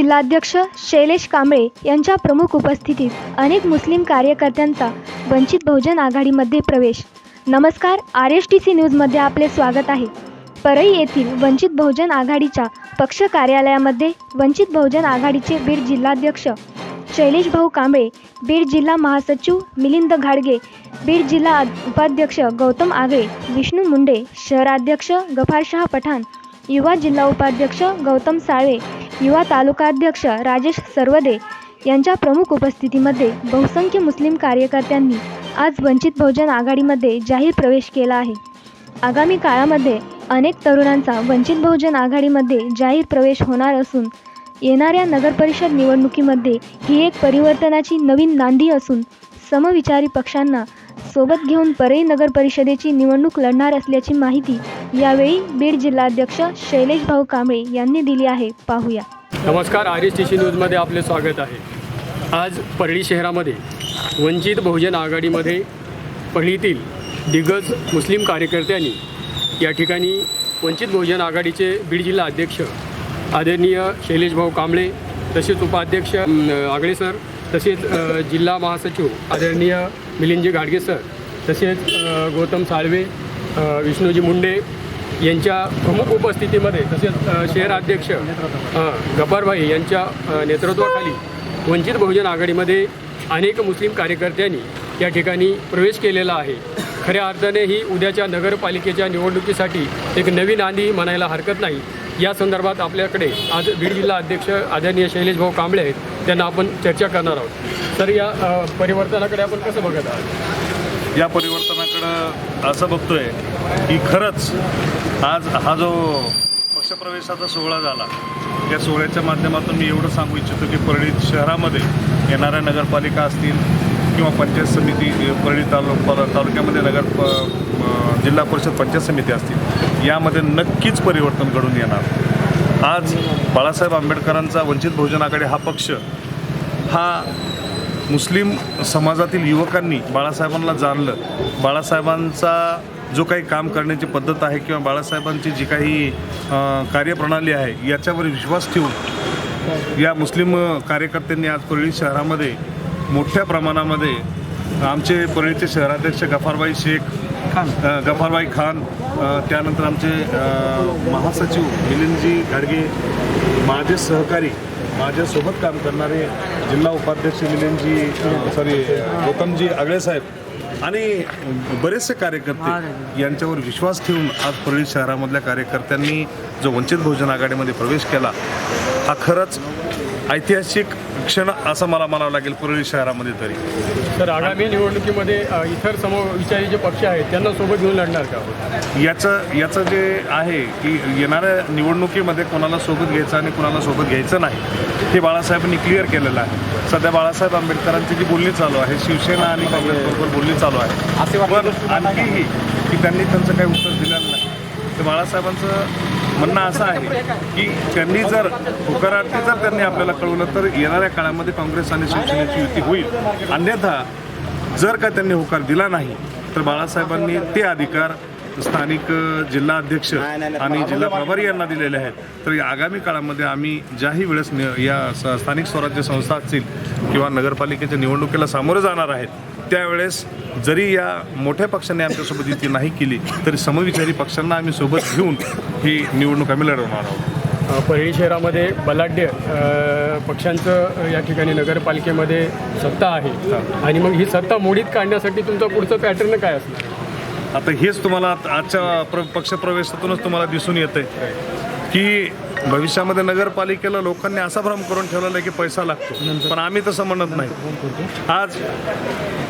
जिल्हाध्यक्ष शैलेश कांबळे यांच्या प्रमुख उपस्थितीत अनेक मुस्लिम कार्यकर्त्यांचा वंचित बहुजन आघाडीमध्ये प्रवेश. नमस्कार आर एस टी सी न्यूजमध्ये आपले स्वागत आहे. परळी येथील वंचित बहुजन आघाडीच्या पक्ष कार्यालयामध्ये वंचित बहुजन आघाडीचे बीड जिल्हाध्यक्ष शैलेश भाऊ कांबळे बीड जिल्हा महासचिव मिलिंद घाडगे बीड जिल्हा उपाध्यक्ष गौतम आगळे विष्णू मुंडे शहराध्यक्ष गफारशहा पठाण युवा जिल्हा उपाध्यक्ष गौतम साळवे युवा तालुकाध्यक्ष राजेश सर्वदे यांच्या प्रमुख उपस्थितीमध्ये बहुसंख्य मुस्लिम कार्यकर्त्यांनी आज वंचित बहुजन आघाडीमध्ये जाहीर प्रवेश केला आहे. आगामी काळामध्ये अनेक तरुणांचा वंचित बहुजन आघाडीमध्ये जाहीर प्रवेश होणार असून येणाऱ्या नगरपरिषद निवडणुकीमध्ये ही एक परिवर्तनाची नवीन नांदी असून समविचारी पक्षांना सोबत घेऊन परळी नगर परिषदेची निवडणूक लढणार असल्याची माहिती यावेळी बीड जिल्हाध्यक्ष शैलेश भाऊ कांबळे यांनी दिली आहे. पाहूया. नमस्कार आर एस टी सी न्यूजमध्ये आपले स्वागत आहे. आज परळी शहरामध्ये वंचित बहुजन आघाडीमध्ये परळीतील दिग्गज मुस्लिम कार्यकर्त्यांनी या ठिकाणी वंचित बहुजन आघाडीचे बीड जिल्हा अध्यक्ष आदरणीय शैलेशभाऊ कांबळे तसेच उपाध्यक्ष आगळे सर तसेच जिल्हा महासचिव आदरणीय मिलिंदजी गाडगे सर तसेच गौतम साळवे विष्णूजी मुंडे यांच्या प्रमुख उपस्थितीमध्ये तसेच अ, शहराध्यक्ष गब्बारभाई यांच्या नेतृत्वाखाली वंचित बहुजन आघाडीमध्ये अनेक मुस्लिम कार्यकर्त्यांनी या ठिकाणी प्रवेश केलेला आहे. खऱ्या अर्थाने ही उद्याच्या नगरपालिकेच्या निवडणुकीसाठी एक नवी नांदी म्हणायला हरकत नाही. या संदर्भात आपल्याकडे आज बीड जिल्हा अध्यक्ष आदरणीय शैलेश भाऊ कांबळे आहेत. त्यांना आपण चर्चा करणार आहोत. तर या परिवर्तनाकडे आपण कसं बघत आहोत? या परिवर्तनाकडं असं बघतोय की खरंच आज हा जो पक्षप्रवेशाचा सोहळा झाला या सोहळ्याच्या माध्यमातून मी एवढं सांगू इच्छितो की परळी शहरामध्ये येणाऱ्या नगरपालिका असतील किंवा पंचायत समिती परळी तालुका तालुक्यामध्ये नगर प- जिल्हा परिषद पंचायत समिती असतील यामध्ये नक्कीच परिवर्तन घडून येणार. आज बाळासाहेब आंबेडकरांचा वंचित बहुजन आघाडी हा पक्ष हा मुस्लिम समाजातील युवकांनी बाळासाहेबांना जाणलं. बाळासाहेबांचा जो काही काम करण्याची पद्धत आहे किंवा बाळासाहेबांची जी काही कार्यप्रणाली आहे याच्यावर विश्वास ठेवून या मुस्लिम कार्यकर्त्यांनी आज परळी शहरामध्ये मोठ्या प्रमाणामध्ये आमचे परळीचे शहराध्यक्ष गफारबाई शेख अ, गफारबाई खान त्यानंतर आमचे महासचिव मिलिंदजी घाडगे माझे सहकारी माझ्यासोबत काम करणारे जिल्हा उपाध्यक्ष मिलिंदजी सॉरी गौतमजी आगळे साहेब आणि बरेचसे कार्यकर्ते यांच्यावर विश्वास ठेवून आज परळी शहरामधल्या कार्यकर्त्यांनी जो वंचित बहुजन आघाडीमध्ये प्रवेश केला हा खरंच ऐतिहासिक क्षण असं मला म्हणावं लागेल परळी शहरामध्ये तरी. तर आगामी निवडणुकीमध्ये इतर समविचारी जे पक्ष आहेत त्यांना सोबत घेऊन लढणार का? याचं याचं जे आहे की येणाऱ्या निवडणुकीमध्ये कोणाला सोबत घ्यायचं आणि कोणाला सोबत घ्यायचं नाही हे बाळासाहेबांनी क्लिअर केलेलं आहे. सध्या बाळासाहेब आंबेडकरांची जी बोलणी चालू आहे शिवसेना आणि काँग्रेसबरोबर बोलणी चालू आहे. पण आणखीही की त्यांनी त्यांचं काही उत्तर दिलेलं नाही. तर बाळासाहेबांचं म्हणणं असं आहे की त्यांनी जर होकारार्थी जर त्यांनी आपल्याला कळवलं तर येणाऱ्या काळामध्ये काँग्रेस आणि शिवसेनेची युती होईल. अन्यथा जर का त्यांनी होकार दिला नाही तर बाळासाहेबांनी ते अधिकार स्थानिक जिल्हा अध्यक्ष आणि जिल्हा प्रभारी यांना दिलेले आहेत. तर या आगामी काळामध्ये आम्ही ज्याही वेळेस नि- या स- स्थानिक स्वराज्य संस्था असतील किंवा नगरपालिकेच्या निवडणुकीला सामोरं जाणार आहेत त्यावेळेस जरी या मोठ्या पक्षाने आमच्यासोबत युती नाही केली तरी समविचारी पक्षांना आम्ही सोबत घेऊन ही निवडणूक आम्ही लढवणार आहोत. परळी शहरामध्ये बलाढ्य पक्षांचं या ठिकाणी नगरपालिकेमध्ये सत्ता आहे. आणि मग ही सत्ता मोडीत काढण्यासाठी तुमचं पुढचं पॅटर्न काय असणार? आता हेच तुम्हाला आजच्या प्र पक्षप्रवेशातूनच तुम्हाला दिसून येते की भविष्यामध्ये नगरपालिकेला लोकांनी असा भ्रम करून ठेवलेला आहे की पैसा लागतो. पण आम्ही तसं म्हणत नाही. आज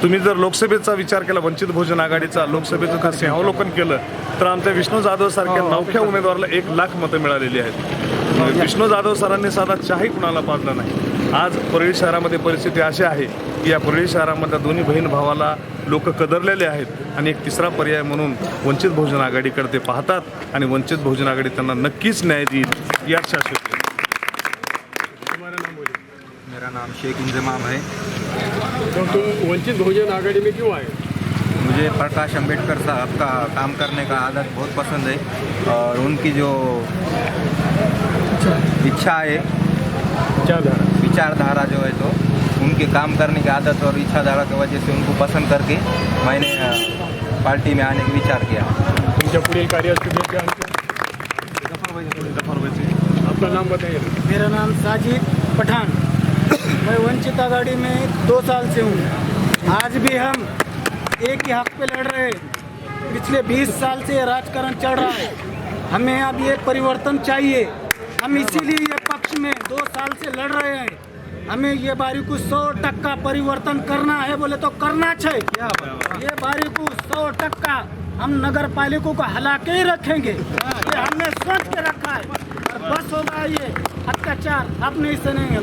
तुम्ही जर लोकसभेचा विचार केला वंचित बहुजन आघाडीचा लोकसभेचं खास अवलोकन केलं तर आमच्या विष्णू जाधव सारख्या नवख्या उमेदवाराला एक लाख मतं मिळालेली आहेत. विष्णू जाधव सरांनी साधा चाही कुणाला पाडला नाही. आज परळी शहरामध्ये परिस्थिती अशी आहे की या परळी शहरामधल्या दोन्ही बहीण भावाला लोक कदरलेले आहेत आणि एक तिसरा पर्याय म्हणून वंचित बहुजन आघाडीकडे ते पाहतात आणि वंचित बहुजन आघाडी त्यांना नक्कीच न्याय देईल यात शाश्वत. मेरा नाम शेख इंजमाम है। तो तुम वंचित बहुजन आघाड़ी में क्यों आए मुझे प्रकाश अंबेडकर साहब का काम करने का आदत बहुत पसंद है और उनकी जो इच्छा है विचारधारा। विचारधारा जो है तो उनके काम करने की आदत और विचारधारा की वजह से उनको पसंद करके मैंने पार्टी में आने का विचार किया। तुमच्या पुढील कार्यात शुभेच्छा नाम बताइए. मेरा नाम साजिद पठान. मैं वंचित आघाड़ी में दो साल से हूँ। आज भी हम एक ही हक पे लड़ रहे हैं। पिछले 20 साल से राजकारण चल रहा है। हमें अब ये परिवर्तन चाहिए। हम इसीलिए ये पक्ष में दो साल से लड़ रहे हैं। हमें ये बारी को सौ टक्का परिवर्तन करना है बोले तो करना चाहिए ये बारी को सौ टक्का हम नगर पालिका को हला के ही रखेंगे। ये हमने सोच के रखा है। बस होगा ये अत्याचार नहीं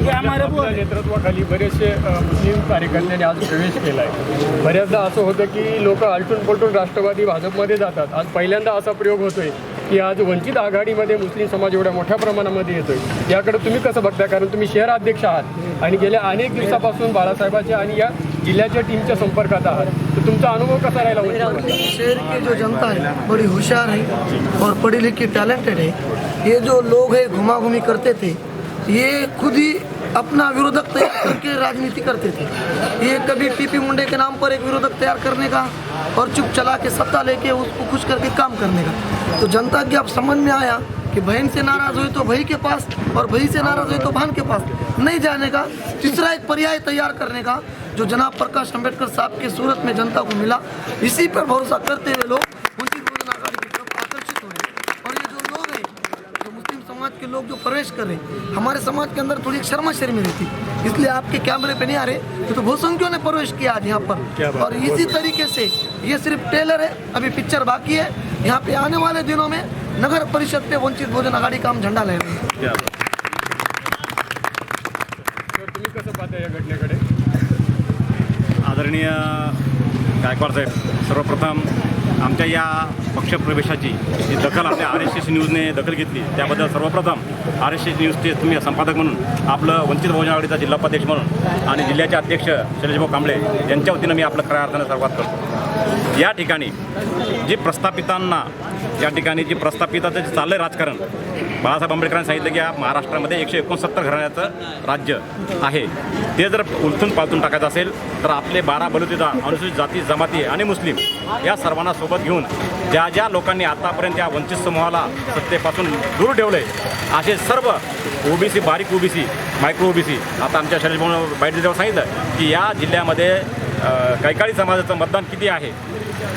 ये हमारे नेतृत्वाखाली बरेचसे मुस्लिम कार्यकर्त्यांनी आज प्रवेश केला आहे बऱ्याचदा असं होतं की लोक आलटून पलटून राष्ट्रवादी भाजपमध्ये जातात. आज पहिल्यांदा असा प्रयोग होतोय की आज वंचित आघाडीमध्ये मुस्लिम समाज एवढ्या मोठ्या प्रमाणामध्ये येतोय. याकडे तुम्ही कसं बघता कारण तुम्ही शहराध्यक्ष आहात आणि गेल्या अनेक दिवसापासून बाळासाहेबांच्या आणि या जिल्ह्याच्या टीमच्या संपर्कात आहात. तर तुमचा अनुभव कसा राहिला? शहर की जो जनता है बड़ी होशियार है और पढ़ी लिखी टैलेंटेड है ये जो लोग है घुमा घुमी करते थे, ये खुद ही अपना विरोधक तैयार करके राजनीति करते थे। ये कभी टीपी मुंडे के नाम पर एक विरोधक तैयार करने का और चुप चला के सत्ता लेके उसको खुश करके काम करने का। तो जनता की अब समझ में आया कि बहन से नाराज़ हुई तो भाई के पास और भाई से नाराज़ हुई तो बहन के पास नहीं जाने का तीसरा एक पर्याय तैयार करने का जो जनाब प्रकाश अंबेडकर साहब के सूरत में जनता को मिला, इसी पर भरोसा करते हुए लोग प्रवेश कर रहे हैं। हमारे समाज के अंदर थोड़ी शर्मा शर्मी रहती इसलिए आपके कैमरे पे नहीं आ रहे ये तो बहुसंख्यों ने प्रवेश किया आज यहाँ पर। और इसी तरीके से ये सिर्फ टेलर है अभी पिक्चर बाकी है। यहाँ पे आने वाले दिनों में नगर परिषद पे वंचित बहुजन आघाड़ी का हम झंडा घटनेकडे आदरणीय गायकवाड साहेब सर्वप्रथम आमच्या या पक्षप्रवेशाची जी दखल आपल्या आर एस एस न्यूजने दखल घेतली त्याबद्दल सर्वप्रथम आर एस एस न्यूजचे तुम्ही संपादक म्हणून आपलं वंचित बहुजन आघाडीचा जिल्हापाध्यक्ष म्हणून आणि जिल्ह्याचे अध्यक्ष शैलेशभाऊ कांबळे यांच्या वतीनं मी आपलं खऱ्या अर्थानं सर्वात करतो. या ठिकाणी जी प्रस्थापितांना या ठिकाणी जी प्रस्थापिताचं जे चाललं आहे राजकारण. बाळासाहेब आंबेडकरांनी सांगितलं की या महाराष्ट्रामध्ये एकशे एकोणसत्तर घराण्याचं राज्य आहे. ते जर उलथून पालथून टाकायचं असेल तर आपले बारा बलुतेदार अनुसूचित जाती जमाती आणि मुस्लिम या सर्वांना सोबत घेऊन ज्या ज्या लोकांनी आतापर्यंत या वंचित समूहाला सत्तेपासून दूर ठेवले असे सर्व ओबीसी बारीक ओबीसी मायक्रो ओबीसी आता आमच्या शरीर बाईट सांगितलं की या जिल्ह्यामध्ये कैकाळी समाजाचं मतदान किती आहे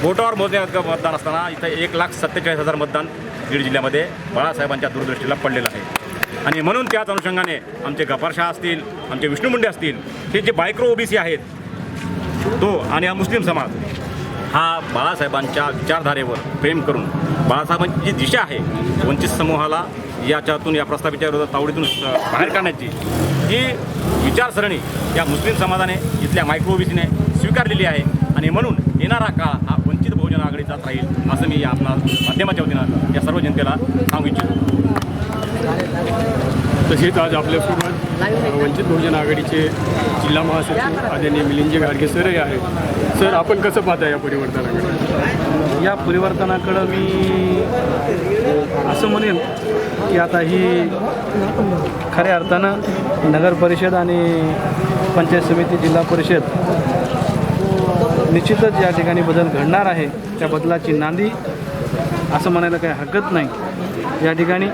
बोटावर मोजण्याचं मतदान असताना इथं एक लाख सत्तेचाळीस हजार मतदान बीड जिल्ह्यामध्ये बाळासाहेबांच्या दूरदृष्टीला पडलेलं आहे. आणि म्हणून त्याच अनुषंगाने आमचे गफारशाह असतील आमचे विष्णू मुंडे असतील हे जे बायक्रो ओबीसी आहेत तो आणि हा मुस्लिम समाज हा बाळासाहेबांच्या विचारधारेवर प्रेम करून बाळासाहेबांची जी दिशा आहे वंचित समूहाला याच्यातून या प्रस्तावित विरोधात तावडीतून बाहेर काढण्याची ही विचारसरणी या मुस्लिम समाजाने इथल्या मायक्रो ओबीसीने स्वीकारलेली आहे. आणि म्हणून येणारा काळ हा वंचित बहुजन आघाडीचाच राहील असं मी या आपणा माध्यमाच्या वतीनं या सर्व जनतेला सांगू इच्छितो. तसेच आज आपल्यासोबत वंचित बहुजन आघाडीचे जिल्हा महासचिव आदरणीय मिलिंदजी गाडगे सरही आहेत. सर आपण कसं पाहता या परिवर्तनाकडे? या परिवर्तनाकडं मी असं म्हणेन की आता ही खऱ्या अर्थानं नगर परिषद आणि पंचायत समिती जिल्हा परिषद निश्चितच या ठिकाणी बदल घडणार आहे. त्या बदलाची नांदी असं म्हणायला काही हरकत नाही. या ठिकाणी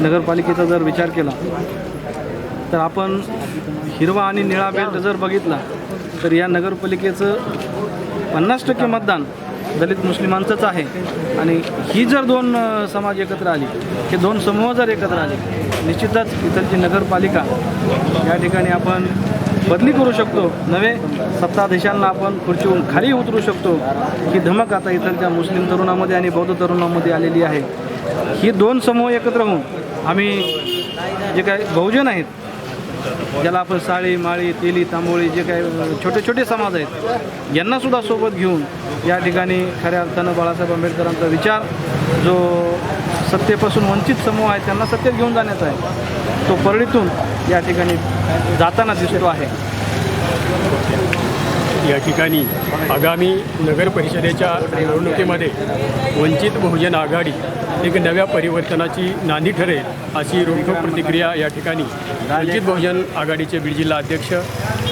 नगरपालिकेचा जर विचार केला तर आपण हिरवा आणि निळा बेल्ट जर बघितला तर या नगरपालिकेचं पन्नास टक्के मतदान दलित मुस्लिमांचंच आहे. आणि ही जर दोन समाज एकत्र आली हे दोन समूह जर एकत्र आले निश्चितच इथलची नगरपालिका या ठिकाणी आपण बदली करू शकतो. नवे सत्ताधीशांना आपण खुर्चीहून खाली उतरू शकतो. ही धमक आता इथलच्या मुस्लिम तरुणामध्ये आणि बौद्ध तरुणामध्ये आलेली आहे. ही दोन समूह एकत्र होऊन आम्ही जे काही बहुजन आहेत ज्याला आपण साळी माळी तेली तांबोळी जे काही छोटे छोटे समाज आहेत यांना सुद्धा सोबत घेऊन या ठिकाणी खऱ्या अर्थानं बाळासाहेब आंबेडकरांचा विचार जो सत्तेपासून वंचित समूह आहे त्यांना सत्तेत घेऊन जाण्याचा आहे तो परळीतून या ठिकाणी जाताना दिसतो आहे. या ठिकाणी आगामी नगर परिषदेच्या निवडणुकीमध्ये वंचित बहुजन आघाडी एक नव्या परिवर्तनाची नांदी ठरेल अशी रोखोक प्रतिक्रिया या ठिकाणी वंचित बहुजन आघाडीचे बीड जिल्हा अध्यक्ष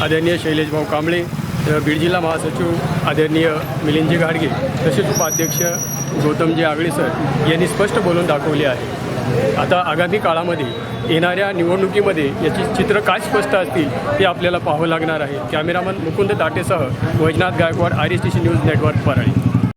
आदरणीय शैलेशभाऊ कांबळे तर बीड जिल्हा महासचिव आदरणीय मिलिंदजी घाडगे तसेच उपाध्यक्ष गौतमजी आगळे सर यांनी स्पष्ट बोलून दाखवले आहे. आता आगामी काळामध्ये येणाऱ्या निवडणुकीमध्ये याची चित्र काय स्पष्ट असतील ते आपल्याला पाहावं लागणार आहे. Cameraman Mukund दाटेसह Vaijnath Gaikwad R S T C news network Parli.